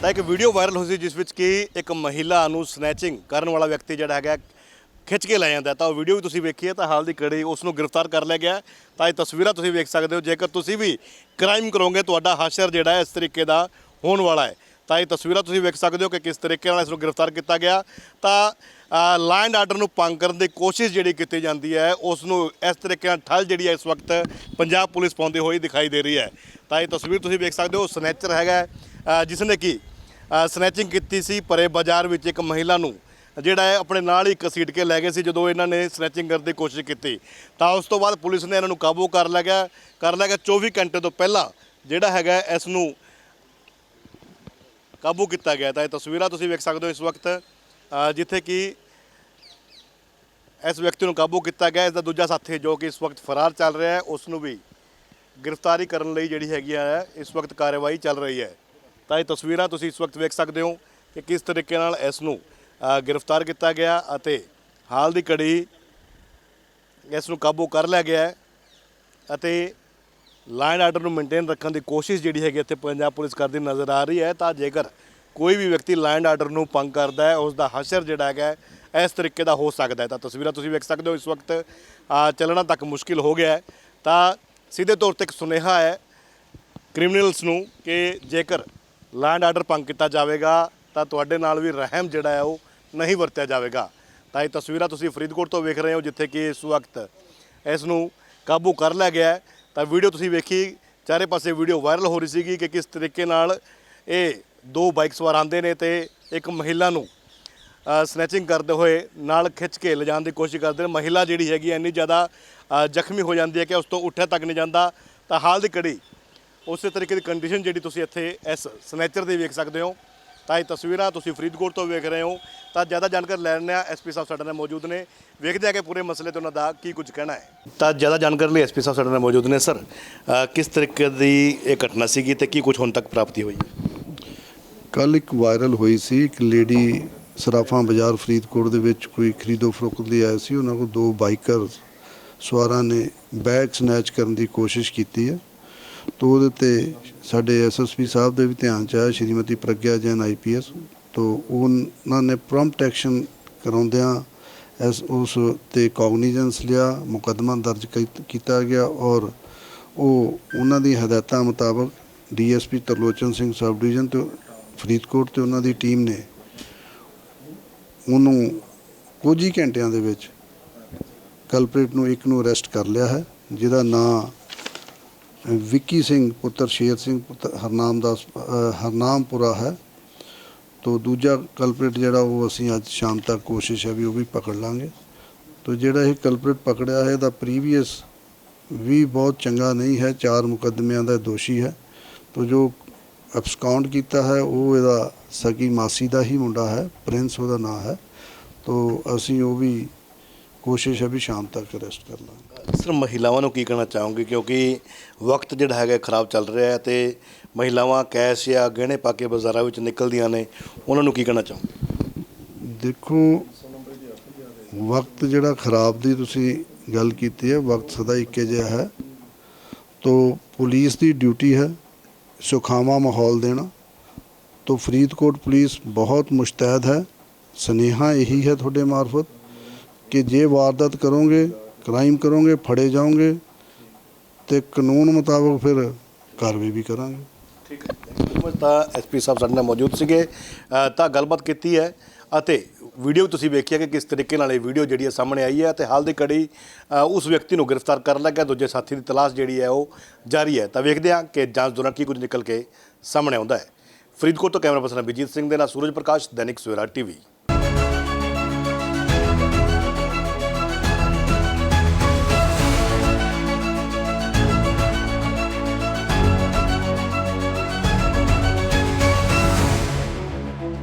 ਤਾਂ ਇੱਕ video viral ਹੋਈ ਸੀ ਜਿਸ ਵਿੱਚ ਕਿ ਇੱਕ ਮਹਿਲਾ ਨੂੰ ਸਨੈਚਿੰਗ ਕਰਨ ਵਾਲਾ ਵਿਅਕਤੀ ਜਿਹੜਾ ਹੈਗਾ ਖਿੱਚ ਕੇ ਲੈ ਜਾਂਦਾ ਤਾਂ ਉਹ ਵੀਡੀਓ ਵੀ ਤੁਸੀਂ ਵੇਖੀ ਹੈ, ਤਾਂ ਹਾਲ ਦੀ ਘੜੀ ਉਸ ਨੂੰ ਗ੍ਰਿਫਤਾਰ ਕਰ ਲਿਆ ਗਿਆ ਤਾਂ ਇਹ ਤਸਵੀਰਾਂ ਤੁਸੀਂ ਵੇਖ ਸਕਦੇ ਹੋ। ਜੇਕਰ ਤੁਸੀਂ ਵੀ ਕ੍ਰਾਈਮ ਕਰੋਗੇ, ਤੁਹਾਡਾ ਹਾਸ਼ਰ ਜਿਹੜਾ ਹੈ ਇਸ ਤਰੀਕੇ ਦਾ ਹੋਣ ਵਾਲਾ ਹੈ। ਤਾਂ ਇਹ ਤਸਵੀਰਾਂ ਤੁਸੀਂ ਵੇਖ ਸਕਦੇ ਹੋ ਕਿ ਕਿਸ ਤਰੀਕੇ ਨਾਲ ਇਸ ਨੂੰ ਗ੍ਰਿਫਤਾਰ ਕੀਤਾ ਗਿਆ। ਤਾਂ ਲਾਈਨ ਆਰਡਰ ਨੂੰ ਭੰਗ ਕਰਨ ਦੀ ਕੋਸ਼ਿਸ਼ ਜਿਹੜੀ ਕੀਤੀ ਜਾਂਦੀ ਹੈ, ਉਸ ਨੂੰ ਇਸ ਤਰੀਕੇ ਨਾਲ ਠੱਲ ਜਿਹੜੀ ਹੈ ਇਸ ਵਕਤ ਪੰਜਾਬ ਪੁਲਿਸ ਪਾਉਂਦੀ ਹੋਈ ਦਿਖਾਈ ਦੇ ਰਹੀ ਹੈ। ਤਾਂ ਇਹ ਤਸਵੀਰ ਤੁਸੀਂ ਵੇਖ ਸਕਦੇ ਹੋ। ਸਨੈਚਰ ਹੈਗਾ ਜਿਸ ਨੇ ਕਿ ਸਨੈਚਿੰਗ ਕੀਤੀ ਸੀ, ਪਰੇ ਬਾਜ਼ਾਰ ਵਿੱਚ ਇੱਕ ਮਹਿਲਾ ਨੂੰ, ਜਿਹੜਾ ਹੈ ਆਪਣੇ ਨਾਲ ਹੀ ਘਸੀਟ ਕੇ ਲੈ ਗਏ ਸੀ ਜਦੋਂ ਇਹਨਾਂ ਨੇ ਸਨੈਚਿੰਗ ਕਰਨ ਦੀ ਕੋਸ਼ਿਸ਼ ਕੀਤੀ। ਤਾਂ ਉਸ ਤੋਂ ਬਾਅਦ ਪੁਲਿਸ ਨੇ ਇਹਨਾਂ ਨੂੰ ਕਾਬੂ ਕਰ ਲਿਆ ਗਿਆ, ਕਰ ਲਿਆ ਗਿਆ 24 ਘੰਟੇ ਤੋਂ ਪਹਿਲਾਂ, ਜਿਹੜਾ ਹੈਗਾ ਇਸ ਨੂੰ ਕਾਬੂ ਕੀਤਾ ਗਿਆ। ਤਾਂ ਇਹ ਤਸਵੀਰਾਂ ਤੁਸੀਂ ਵੇਖ ਸਕਦੇ ਹੋ ਇਸ ਵਕਤ ਜਿੱਥੇ ਕਿ ਇਸ ਵਿਅਕਤੀ ਨੂੰ ਕਾਬੂ ਕੀਤਾ ਗਿਆ। ਇਸ ਦਾ ਦੂਜਾ ਸਾਥੀ ਜੋ ਕਿ ਇਸ ਵਕਤ ਫਰਾਰ ਚੱਲ ਰਿਹਾ ਹੈ, ਉਸ ਨੂੰ ਵੀ ਗ੍ਰਿਫਤਾਰੀ ਕਰਨ ਲਈ ਜਿਹੜੀ ਹੈਗੀ ਹੈ, ਇਸ ਵਕਤ ਕਾਰਵਾਈ ਚੱਲ ਰਹੀ ਹੈ। ਤਾਂ ਇਹ ਤਸਵੀਰਾਂ ਤੁਸੀਂ ਇਸ ਵਕਤ ਵੇਖ ਸਕਦੇ ਹੋ ਕਿ ਕਿਸ ਤਰੀਕੇ ਨਾਲ ਇਸ ਨੂੰ ਗ੍ਰਿਫਤਾਰ ਕੀਤਾ ਗਿਆ ਅਤੇ ਹਾਲ ਦੀ ਘੜੀ ਇਸ ਨੂੰ ਕਾਬੂ ਕਰ ਲਿਆ ਗਿਆ ਹੈ ਅਤੇ ਲਾਈਨ ਆਰਡਰ ਨੂੰ ਮੇਨਟੇਨ ਰੱਖਣ ਦੀ ਕੋਸ਼ਿਸ਼ ਜਿਹੜੀ ਹੈਗੀ ਇੱਥੇ ਪੰਜਾਬ ਪੁਲਿਸ ਕਰਦੀ ਨਜ਼ਰ ਆ ਰਹੀ ਹੈ। ਤਾਂ ਜੇਕਰ ਕੋਈ ਵੀ ਵਿਅਕਤੀ ਲਾਈਨ ਆਰਡਰ ਨੂੰ ਭੰਗ ਕਰਦਾ ਹੈ ਉਸ ਦਾ ਹਸ਼ਰ ਜਿਹੜਾ ਹੈਗਾ ਇਸ ਤਰੀਕੇ ਦਾ ਹੋ ਸਕਦਾ ਹੈ। ਤਾਂ ਤਸਵੀਰਾਂ ਤੁਸੀਂ ਵੇਖ ਸਕਦੇ ਹੋ ਇਸ ਵਕਤ ਚੱਲਣਾ ਤੱਕ ਮੁਸ਼ਕਿਲ ਹੋ ਗਿਆ ਹੈ। ਤਾਂ ਸਿੱਧੇ ਤੌਰ ਤੇ ਇੱਕ ਸੁਨੇਹਾ ਹੈ ਕ੍ਰਿਮੀਨਲਸ ਨੂੰ ਕਿ ਜੇਕਰ ਲੈਂਡ ਆਰਡਰ ਭੰਗ ਕੀਤਾ ਜਾਵੇਗਾ, ਤਾਂ ਤੁਹਾਡੇ ਨਾਲ ਵੀ ਰਹਿਮ ਜਿਹੜਾ ਹੈ ਉਹ ਨਹੀਂ ਵਰਤਿਆ ਜਾਵੇਗਾ। ਤਾਂ ਇਹ ਤਸਵੀਰਾਂ ਤੁਸੀਂ ਫਰੀਦਕੋਟ ਤੋਂ ਵੇਖ ਰਹੇ ਹੋ, ਜਿੱਥੇ ਕਿ ਇਸ ਵਕਤ ਇਸ ਨੂੰ ਕਾਬੂ ਕਰ ਲਿਆ ਗਿਆ ਤਾਂ ਵੀਡੀਓ ਤੁਸੀਂ ਵੇਖੀ, ਚਾਰੇ ਪਾਸੇ ਵੀਡੀਓ ਵਾਇਰਲ ਹੋ ਰਹੀ ਸੀਗੀ ਕਿ ਕਿਸ ਤਰੀਕੇ ਨਾਲ ਇਹ ਦੋ ਬਾਈਕ ਸਵਾਰ ਆਉਂਦੇ ਨੇ ਤੇ ਇੱਕ ਮਹਿਲਾ ਨੂੰ ਸਨੈਚਿੰਗ ਕਰਦੇ ਹੋਏ ਨਾਲ ਖਿੱਚ ਕੇ ਲਿਜਾਣ ਦੀ ਕੋਸ਼ਿਸ਼ ਕਰਦੇ ਨੇ। ਮਹਿਲਾ ਜਿਹੜੀ ਹੈਗੀ ਹੈ, ਇੰਨੀ ਜ਼ਿਆਦਾ ਜ਼ਖਮੀ ਹੋ ਜਾਂਦੀ ਹੈ ਕਿ ਉਸ ਤੋਂ ਉੱਠਿਆ ਤੱਕ ਨਹੀਂ ਜਾਂਦਾ। ਤਾਂ ਹਾਲ ਦੀ ਘੜੀ ਉਸੇ ਤਰੀਕੇ ਦੀ ਕੰਡੀਸ਼ਨ ਜਿਹੜੀ ਤੁਸੀਂ ਇੱਥੇ ਇਸ ਸਨੈਚਰ ਦੀ ਵੇਖ ਸਕਦੇ ਹੋ। ਤਾਂ ਇਹ ਤਸਵੀਰਾਂ ਤੁਸੀਂ ਫਰੀਦਕੋਟ ਤੋਂ ਵੇਖ ਰਹੇ ਹੋ। ਤਾਂ ਜ਼ਿਆਦਾ ਜਾਣਕਾਰੀ ਲੈਣ ਆ ਐਸਪੀ ਸਾਹਿਬ ਸਾਡੇ ਨਾਲ ਮੌਜੂਦ ਨੇ। ਵੇਖਦੇ ਆ ਕਿ ਪੂਰੇ ਮਸਲੇ ਤੇ ਉਹਨਾਂ ਦਾ ਕੀ ਕੁਝ ਕਹਿਣਾ ਹੈ। ਤਾਂ ਜ਼ਿਆਦਾ ਜਾਣਕਾਰੀ ਲਈ ਐਸਪੀ ਸਾਹਿਬ ਸਾਡੇ ਨਾਲ ਮੌਜੂਦ ਨੇ, ਸਰ। ਕਿਸ ਤਰੀਕੇ ਦੀ ਇਹ ਘਟਨਾ ਸੀਗੀ ਤੇ ਕੀ ਕੁਝ ਹੁਣ ਤੱਕ ਪ੍ਰਾਪਤੀ ਹੋਈ ਕੱਲ ਇੱਕ ਵਾਇਰਲ ਹੋਈ ਸੀ। ਇੱਕ ਲੇਡੀ ਸਰਾਫਾਂ ਬਾਜ਼ਾਰ ਫਰੀਦਕੋਟ ਦੇ ਵਿੱਚ ਕੋਈ ਖਰੀਦੋ ਫਰੋਖਤ ਲਈ ਆਏ ਸੀ। ਉਹਨਾਂ ਕੋਲ ਦੋ ਬਾਈਕਰ ਸਵਾਰਾਂ ਨੇ ਬੈਗ ਸਨੈਚ ਕਰਨ ਦੀ ਕੋਸ਼ਿਸ਼ ਕੀਤੀ ਹੈ। ਤੋਂ ਉਹਦੇ ਤੇ ਸਾਡੇ ਐਸਐਸਪੀ ਸਾਹਿਬ ਦੇ ਵੀ ਧਿਆਨ ਚ ਆਇਆ ਸ਼੍ਰੀਮਤੀ ਪ੍ਰਗਿਆ ਜੈਨ ਆਈਪੀਐਸ ਤੋਂ ਉਹਨਾਂ ਨੇ ਪ੍ਰੰਪਟ ਐਕਸ਼ਨ ਕਰਾਉਂਦਿਆਂ ਐਸ, ਉਸ ਤੇ ਕੌਗਨੀਜੈਂਸ ਲਿਆ, ਮੁਕੱਦਮਾ ਦਰਜ ਕੀ- ਕੀਤਾ ਗਿਆ ਔਰ ਉਹ ਉਹਨਾਂ ਦੀ ਹਦਾਇਤਾਂ ਮੁਤਾਬਕ DSP Tarlochan Singh sub division ਤੇ, ਫਰੀਦਕੋਟ ਤੇ ਉਹਨਾਂ ਦੀ ਟੀਮ ਨੇ ਉਹਨੂੰ ਕੁਝ ਹੀ ਘੰਟਿਆਂ ਦੇ ਵਿੱਚ ਕਲਪਰੇਟ ਨੂੰ ਇੱਕ ਨੂੰ ਅਰੈਸਟ ਕਰ ਲਿਆ ਹੈ, ਜਿਹਦਾ ਨਾਂ ਵਿੱਕੀ ਸਿੰਘ ਪੁੱਤਰ, ਸ਼ੇਰ ਸਿੰਘ ਪੁੱਤਰ, ਹਰਨਾਮ ਦਾਸ ਹਰਨਾਮਪੁਰਾ ਹੈ। ਤੋ ਦੂਜਾ ਕਲਪਰੇਟ ਜਿਹੜਾ ਉਹ ਅਸੀਂ ਅੱਜ ਸ਼ਾਮ ਤੱਕ ਕੋਸ਼ਿਸ਼ ਹੈ ਵੀ ਉਹ ਵੀ ਪਕੜ ਲਾਂਗੇ। ਤੋਂ ਜਿਹੜਾ ਇਹ ਕਲਪਰੇਟ ਪਕੜਿਆ ਹੈ, ਇਹਦਾ ਪ੍ਰੀਵੀਅਸ ਵੀ ਬਹੁਤ ਚੰਗਾ ਨਹੀਂ ਹੈ, ਚਾਰ ਮੁਕੱਦਮਿਆਂ ਦਾ ਦੋਸ਼ੀ ਹੈ। ਤੋਂ ਜੋ ਅਬਸਕਾਉਂਡ ਕੀਤਾ ਹੈ, ਉਹ ਇਹਦਾ ਸਕੀ ਮਾਸੀ ਦਾ ਹੀ ਮੁੰਡਾ ਹੈ, ਪ੍ਰਿੰਸ ਉਹਦਾ ਨਾਮ ਹੈ। ਤੋ ਅਸੀਂ ਉਹ ਵੀ ਕੋਸ਼ਿਸ਼ ਹੈ ਵੀ ਸ਼ਾਮ ਤੱਕ ਅਰੈਸਟ ਕਰ ਲਾਂਗੇ। ਸਰ ਮਹਿਲਾਵਾਂ ਨੂੰ ਕੀ ਕਹਿਣਾ ਚਾਹੋਗੇ? ਕਿਉਂਕਿ ਵਕਤ ਜਿਹੜਾ ਹੈਗਾ ਖਰਾਬ ਚੱਲ ਰਿਹਾ ਹੈ ਤੇ ਮਹਿਲਾਵਾਂ ਕੈਸ਼ ਜਾਂ ਗਹਿਣੇ ਪਾ ਕੇ ਬਾਜ਼ਾਰਾਂ ਵਿੱਚ ਨਿਕਲਦੀਆਂ ਨੇ ਉਹਨਾਂ ਨੂੰ ਕੀ ਕਹਿਣਾ ਚਾਹੋਗੇ? ਦੇਖੋ ਵਕਤ ਜਿਹੜਾ ਖਰਾਬ ਦੀ ਤੁਸੀਂ ਗੱਲ ਕੀਤੀ ਹੈ ਵਕਤ ਸਦਾ ਇੱਕੇ ਜਿਹਾ ਹੈ। ਤੋਂ ਪੁਲਿਸ ਦੀ ਡਿਊਟੀ ਹੈ ਸੁਖਾਵਾਂ ਮਾਹੌਲ ਦੇਣਾ। ਤੋਂ ਫਰੀਦਕੋਟ ਪੁਲਿਸ ਬਹੁਤ ਮੁਸ਼ਤੈਦ ਹੈ। ਸਨੇਹਾ ਇਹੀ ਹੈ ਤੁਹਾਡੇ ਮਾਰਫਤ। ਕਿ ਜੇ ਵਾਰਦਾਤ ਕਰੋਗੇ, ਕ੍ਰਾਈਮ ਕਰੋਗੇ, ਫੜੇ ਜਾਓਗੇ, ਤੇ ਕਾਨੂੰਨ ਮੁਤਾਬਕ ਫਿਰ ਕਾਰਵਾਈ ਵੀ ਕਰਾਂਗੇ। ਠੀਕ ਹੈ। ਤਾਂ ਐਸਪੀ ਸਾਹਿਬ ਸਾਡੇ ਨਾਲ ਮੌਜੂਦ ਸੀਗੇ। ਤਾਂ ਗੱਲਬਾਤ ਕੀਤੀ ਹੈ ਅਤੇ ਵੀਡੀਓ ਤੁਸੀਂ ਵੇਖਿਆ ਕਿ ਕਿਸ ਤਰੀਕੇ ਨਾਲ ਇਹ ਵੀਡੀਓ ਜਿਹੜੀ ਹੈ ਸਾਹਮਣੇ ਆਈ ਹੈ ਤੇ ਹਾਲ ਦੀ ਘੜੀ ਉਸ ਵਿਅਕਤੀ ਨੂੰ ਗ੍ਰਿਫਤਾਰ ਕਰਨ ਲੱਗਾ ਦੂਜੇ ਸਾਥੀ ਦੀ ਤਲਾਸ਼ ਜਿਹੜੀ ਹੈ ਉਹ ਜਾਰੀ ਹੈ। ਤਾਂ ਵੇਖਦੇ ਹਾਂ ਕਿ ਜਾਂਚ ਦੌਰਾਨ ਕੀ ਕੁਝ ਨਿਕਲ ਕੇ ਸਾਹਮਣੇ ਆਉਂਦਾ ਹੈ। ਫਰੀਦਕੋਟ ਤੋਂ ਕੈਮਰਾ ਪਰਸਨ ਅਭਿਜੀਤ ਸਿੰਘ ਦੇ ਨਾਲ ਸੂਰਜ ਪ੍ਰਕਾਸ਼, ਦੈਨਿਕ ਸਵੇਰਾ ਟੀਵੀ।